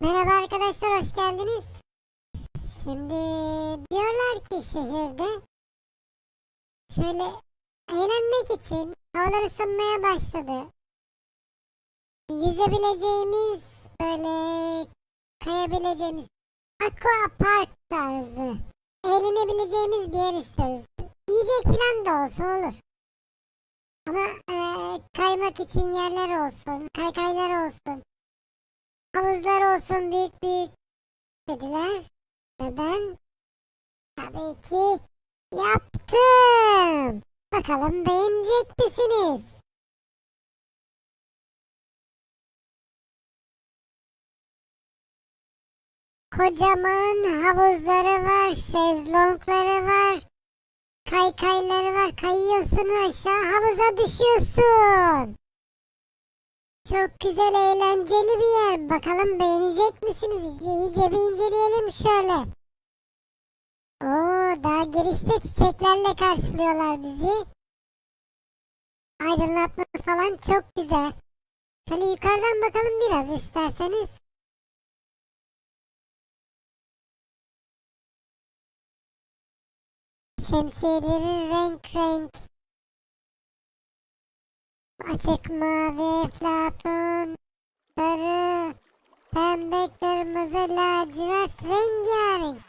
Merhaba arkadaşlar hoş geldiniz. Şimdi diyorlar ki şehirde şöyle eğlenmek için havalar ısınmaya başladı. Yüzebileceğimiz böyle kayabileceğimiz aqua park tarzı eğlenebileceğimiz bir yer istiyoruz. Yiyecek falan da olsa olur. Ama eee, kaymak için yerler olsun, kaykaylar olsun. Havuzlar olsun büyük büyük dediler. Ve ben tabii ki yaptım. Bakalım beğenecek misiniz? Kocaman havuzları var, şezlongları var, kaykayları var. Kayıyorsun aşağı havuza düşüyorsun. Çok güzel eğlenceli bir yer. Bakalım beğenecek misiniz? İyice bir inceleyelim şöyle. Oo, daha girişte çiçeklerle karşılıyorlar bizi. Aydınlatması falan çok güzel. Şöyle yukarıdan bakalım biraz isterseniz. Şemsiyeleri renk renk. Açık mavi, platon, sarı, pembe, kırmızı, lacivert, rengarenk.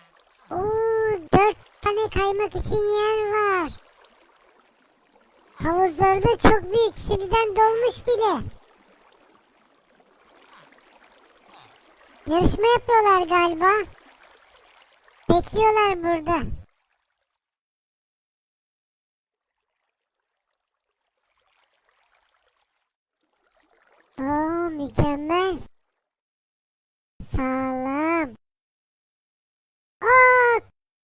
Oo, dört tane kaymak için yer var. Havuzları da çok büyük, şimdiden dolmuş bile. Yarışma yapıyorlar galiba. Bekliyorlar burada. Oo mükemmel. Sağlam. Aa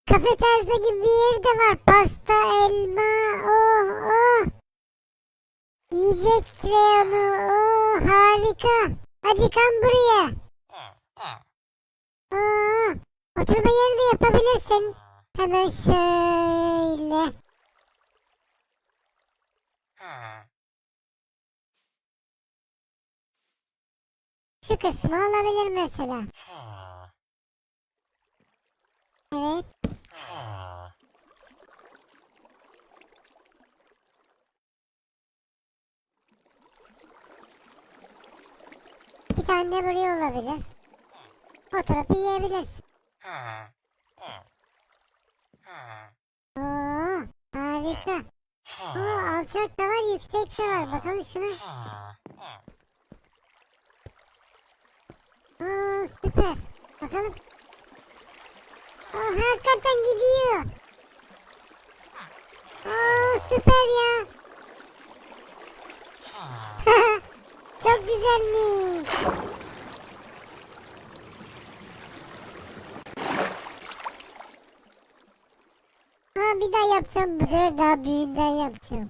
kafe tarzı gibi bir yer de var. Pasta, elma. Oh oh. Yiyecek reyonu. Oh harika. Acıkan buraya. Aa, oturma yeri de yapabilirsin. Hemen şöyle. Şu kısmı olabilir mesela. Evet. Bir tane de buraya olabilir. Oturup yiyebilirsin. Oo, harika. Oo, alçak da var, yüksek de var. Bakalım şuna. Aa, süper. Bakalım. Aa, hakikaten gidiyor. Aa, süper ya. Çok güzelmiş. Ha bir daha yapacağım. Bu sefer daha büyüğünden yapacağım.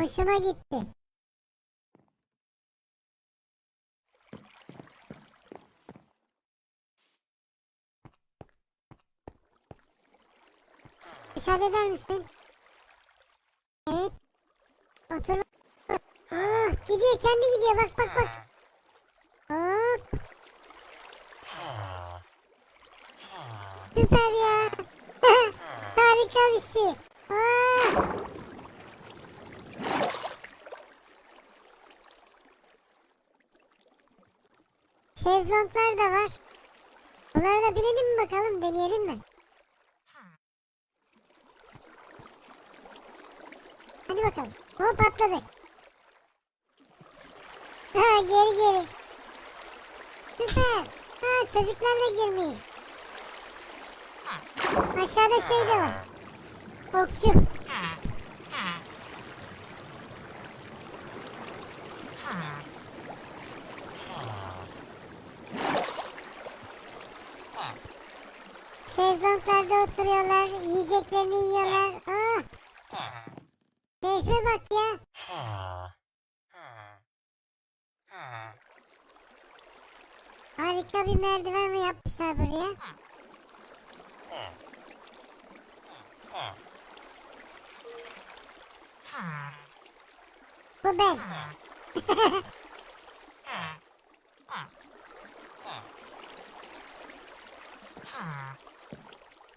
Hoşuma gitti. Müsaade eder misin? Evet. Otur. Aa, gidiyor kendi gidiyor bak bak bak. Hop. Süper ya. Harika bir şey. Aa. Şezlonglar da var. Bunlara da binelim mi bakalım deneyelim mi? Hadi bakalım. Hop atladık. Ha geri geri. Süper. Ha çocuklar da girmiş. Aşağıda şey de var. Okçu. Şezlonglarda oturuyorlar. Yiyeceklerini yiyorlar. Aa, keyfe bak ya. Harika bir merdiven yapmışlar buraya. Bu ben.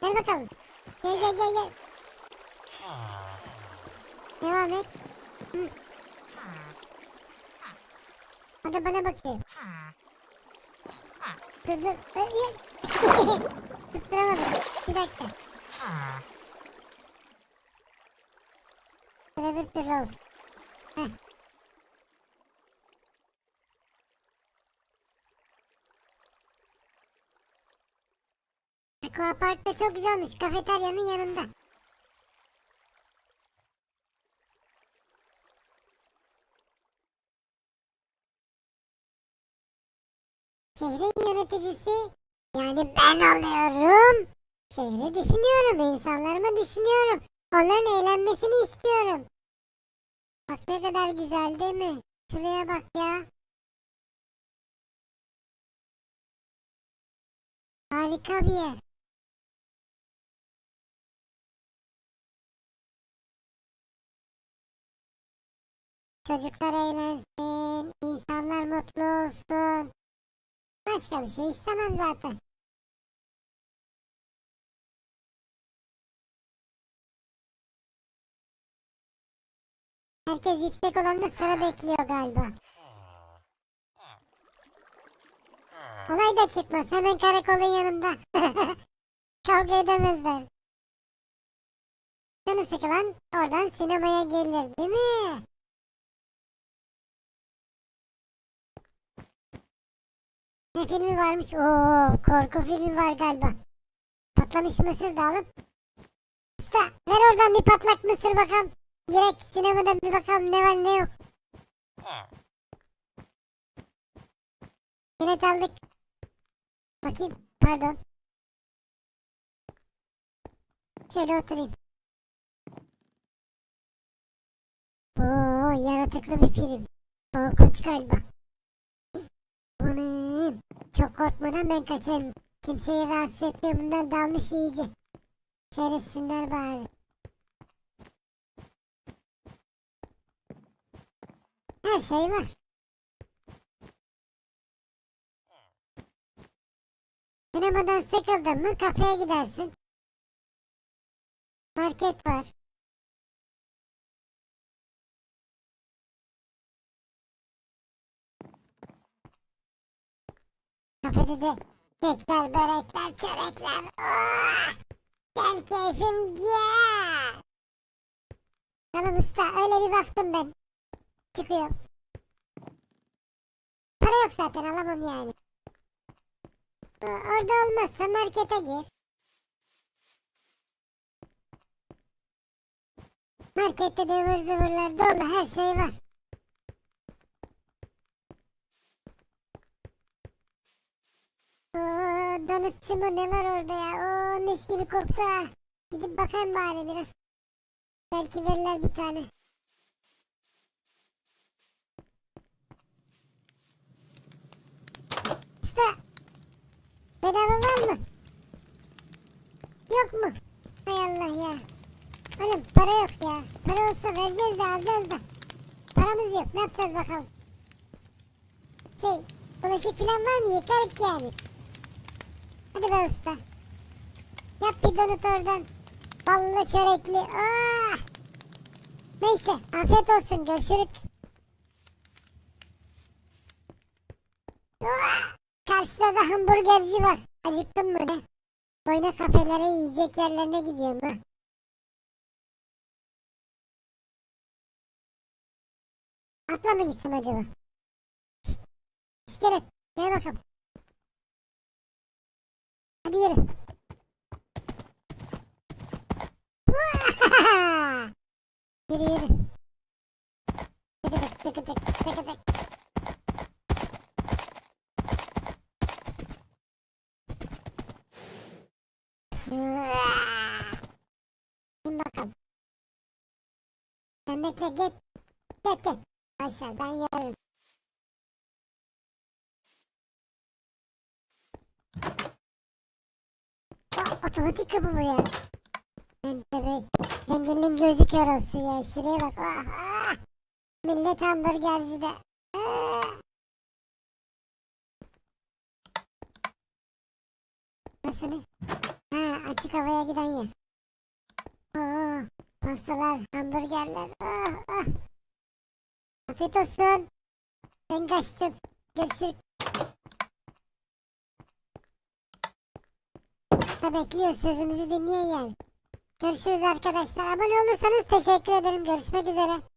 Gel bakalım. Gel gel gel gel. Devam et. Hı. O da bana bakıyor. Dur dur. Tutturamadım. Bir dakika. Şöyle bir türlü olsun. Heh. Aqua Park da çok güzelmiş. Kafeteryanın yanında. Ben oluyorum. Şehri düşünüyorum, insanlarımı düşünüyorum. Onların eğlenmesini istiyorum. Bak ne kadar güzel değil mi? Şuraya bak ya. Harika bir yer. Çocuklar eğlensin, insanlar mutlu olsun. Başka bir şey istemem zaten. Herkes yüksek olanda sıra bekliyor galiba. Olay da çıkmaz. Hemen karakolun yanında. Kavga edemezler. Canı sıkılan oradan sinemaya gelir değil mi? Ne filmi varmış? Oo, korku filmi var galiba. Patlamış mısır da alıp. Usta ver oradan bir patlak mısır bakalım. Direkt sinemada bir bakalım ne var ne yok. Bilet aldık. Bakayım pardon. Şöyle oturayım. Oo yaratıklı bir film. Korkunç galiba. Anam. Çok korkmadan ben kaçayım. Kimseyi rahatsız etmiyor. Bunlar dalmış iyice. Seyretsinler bari. Her şey var. Sinemadan sıkıldın mı kafeye gidersin. Market var. Kafede de kekler, börekler, çörekler. Oh! Gel keyfim gel. Tamam usta öyle bir baktım ben. Çıkıyor. Para yok zaten alamam yani. O- Orada olmazsa markete gir. Markette de ıvır zıvırlar dolu her şey var. Oo, donutçu mu ne var orada ya? Oo, mis gibi koktu ha. Gidip bakayım bari biraz. Belki verirler bir tane. Usta. Bedava var mı? Yok mu? Hay Allah ya. Oğlum para yok ya. Para olsa vereceğiz de alacağız da. Paramız yok. Ne yapacağız bakalım. Şey, bulaşık falan var mı? Yıkarık yani. Hadi be usta. Yap bir donut oradan. Ballı çörekli. Ah! Neyse afiyet olsun görüşürük. Ah! Karşıda da hamburgerci var. Acıktın mı ne? Boyuna kafelere yiyecek yerlerine gidiyorum ha. Atla mı gitsem acaba? Şşt! İskelet gel bakalım. Hadi yürü. yürü yürü. Tıkı tık tıkı tık tıkı tık. Bin bakalım. Sen bekle git. Git git. Aşağı ben yarım. Otomatik kapı bu ya. Ben tabi zenginliğin gözü kör olsun ya. Şuraya bak. Ah, ah. Millet hamburgerci de. Ah. Nasıl ne? Açık havaya giden yer. Oo, pastalar, hamburgerler. Ah, ah. Afiyet olsun. Ben kaçtım. Görüşürüz. Da bekliyoruz sözümüzü dinleyin yani. Görüşürüz arkadaşlar. Abone olursanız teşekkür ederim. Görüşmek üzere.